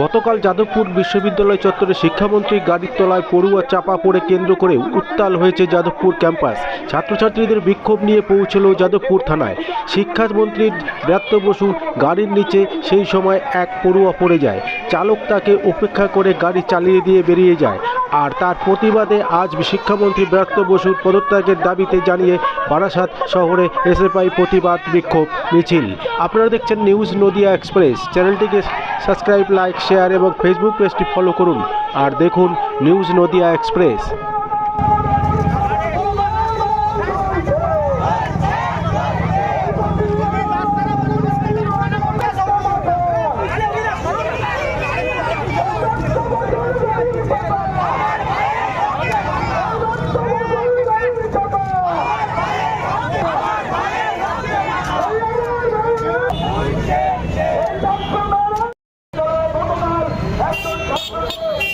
গতকাল যাদবপুর বিশ্ববিদ্যালয় চত্বরে শিক্ষামন্ত্রী গাড়ির তলায় পড়ুয়া চাপা পড়ে কেন্দ্র করে উত্তাল হয়েছে যাদবপুর ক্যাম্পাস। ছাত্রছাত্রীদের বিক্ষোভ নিয়ে পৌঁছলো যাদবপুর থানায়। শিক্ষামন্ত্রী ব্রাত্য বসু গাড়ির নিচে সেই সময় এক পড়ুয়া পড়ে যায়। চালক তাকে উপেক্ষা করে গাড়ি চালিয়ে দিয়ে বেরিয়ে যায়। আর তার প্রতিবাদে আজ শিক্ষামন্ত্রী ব্রাত্য বসুর পদত্যাগের দাবিতে জানিয়ে বারাসাত শহরে এসএফআই প্রতিবাদ বিক্ষোভ মিছিল। আপনারা দেখছেন নিউজ নদিয়া এক্সপ্রেস। চ্যানেলটিকে সাবস্ক্রাইব লাইক শেয়ার এবং ফেসবুক পেজটি ফলো করুন। আর দেখুন নিউজ নদিয়া এক্সপ্রেস দায়ের করতে থানার ভেতরে যাব অভিযোগ না নিলে রাস্তায় আমরা এখানে সারা রাত প্রয়োজন হলে বসে থাকব অভিযোগ পরিষ্কার বড় মানুষের চাকার তলায় পড়বে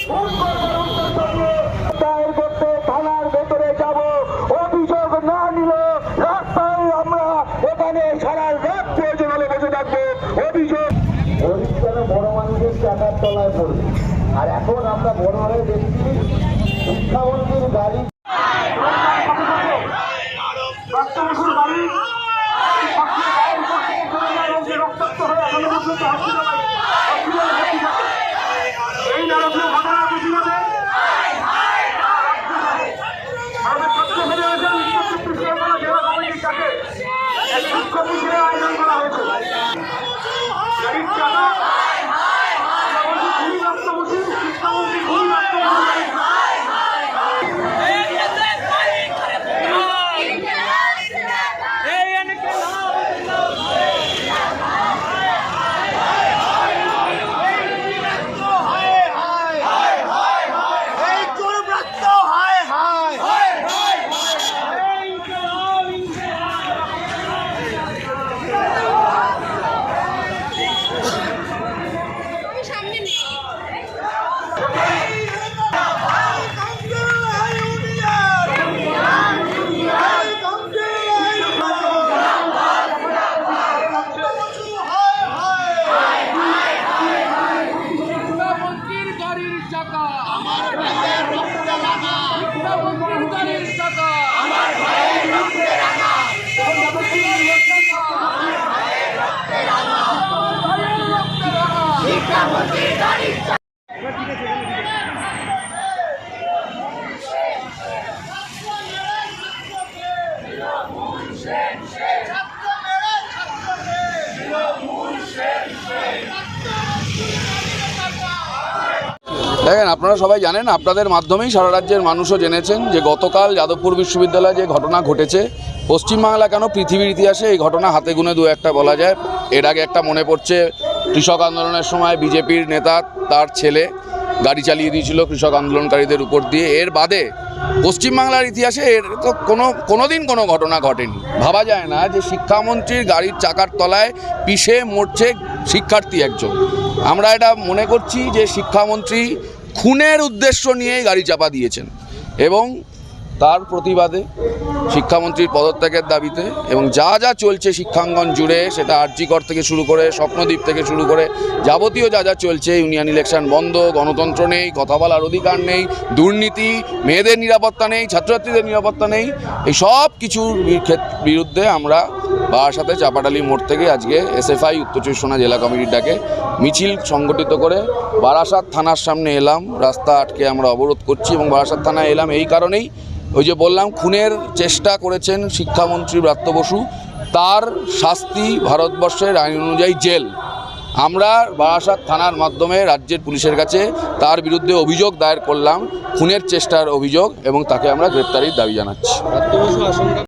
আর এখন আমরা বড় হয়ে দেখছি শিক্ষামন্ত্রীর গাড়ি এই নারকীয় ঘটনার প্রতিবাদে আমাদের ছাত্র ফেডারেশন উত্তর চব্বিশ পরগনা জেলা কমিটির কাছে এক শিক্ষক মিছিলের আয়োজন করা হয়েছে গাড়ির চাকা খুবই রাষ্ট্রপতি শিক্ষামন্ত্রী খুবই রাষ্ট্রপতি সামনে নেই শিক্ষামন্ত্রীর গাড়ির চাকা আমার ভাইয়ের রক্তে রাঙা শিক্ষামন্ত্রীর গাড়ির চাকা আমার ভাইয়ের রক্তে রাঙা শিক্ষামন্ত্রীর চাকা আমার ভাইয়ের রক্তে রাঙা ভাইয়ের রক্তে রাঙা শিক্ষামন্ত্রীর গাড়ির দেখেন, আপনারা সবাই জানেন, আপনাদের মাধ্যমেই সারা রাজ্যের মানুষও জেনেছেন যে গতকাল যাদবপুর বিশ্ববিদ্যালয়ে যে ঘটনা ঘটেছে, পশ্চিমবাংলা কেন পৃথিবীর ইতিহাসে এই ঘটনা হাতে গুনে দু একটা বলা যায়? এর আগে একটা মনে পড়ছে, কৃষক আন্দোলনের সময় বিজেপির নেতা, তার ছেলে গাড়ি চালিয়ে দিয়েছিল কৃষক আন্দোলনকারীদের উপর দিয়ে। এর বাদে পশ্চিমবাংলার ইতিহাসে এর তো কোনো, কোনোদিন কোনো ঘটনা ঘটেনি। ভাবা যায় না যে শিক্ষামন্ত্রীর গাড়ির চাকার তলায় পিষে মরছে শিক্ষার্থী একজন। আমরা এটা মনে করছি যে শিক্ষামন্ত্রী খুনের উদ্দেশ্য নিয়ে গাড়ি চাপা দিয়েছেন। এবং তার প্রতিবাদে শিক্ষামন্ত্রীর পদত্যাগের দাবিতে এবং যা যা চলছে শিক্ষাঙ্গন জুড়ে, সেটা আরজিকর থেকে শুরু করে স্বপ্নদ্বীপ থেকে শুরু করে, যাবতীয় যা যা চলছে, ইউনিয়ন ইলেকশন বন্ধ, গণতন্ত্র নেই, কথা বলার অধিকার নেই, দুর্নীতি, মেয়েদের নিরাপত্তা নেই, ছাত্রছাত্রীদের নিরাপত্তা নেই, এই সব কিছুর বিরুদ্ধে আমরা বারাসাতে চাপাডালি মোড় থেকে আজকে এসএফআই, উত্তর চব্বিশ জেলা কমিটির ডাকে মিছিল সংগঠিত করে বারাসাত থানার সামনে এলাম। রাস্তা আটকে আমরা অবরোধ করছি এবং বারাসাত থানায় এলাম এই কারণেই ওই যে বললাম, খুনের চেষ্টা করেছেন শিক্ষামন্ত্রী ব্রাত্য বসু। তার শাস্তি ভারতবর্ষের আইন অনুযায়ী জেল। আমরা বারাসাত থানার মাধ্যমে রাজ্যের পুলিশের কাছে তার বিরুদ্ধে অভিযোগ দায়ের করলাম, খুনের চেষ্টার অভিযোগ, এবং তাকে আমরা গ্রেপ্তারির দাবি জানাচ্ছি।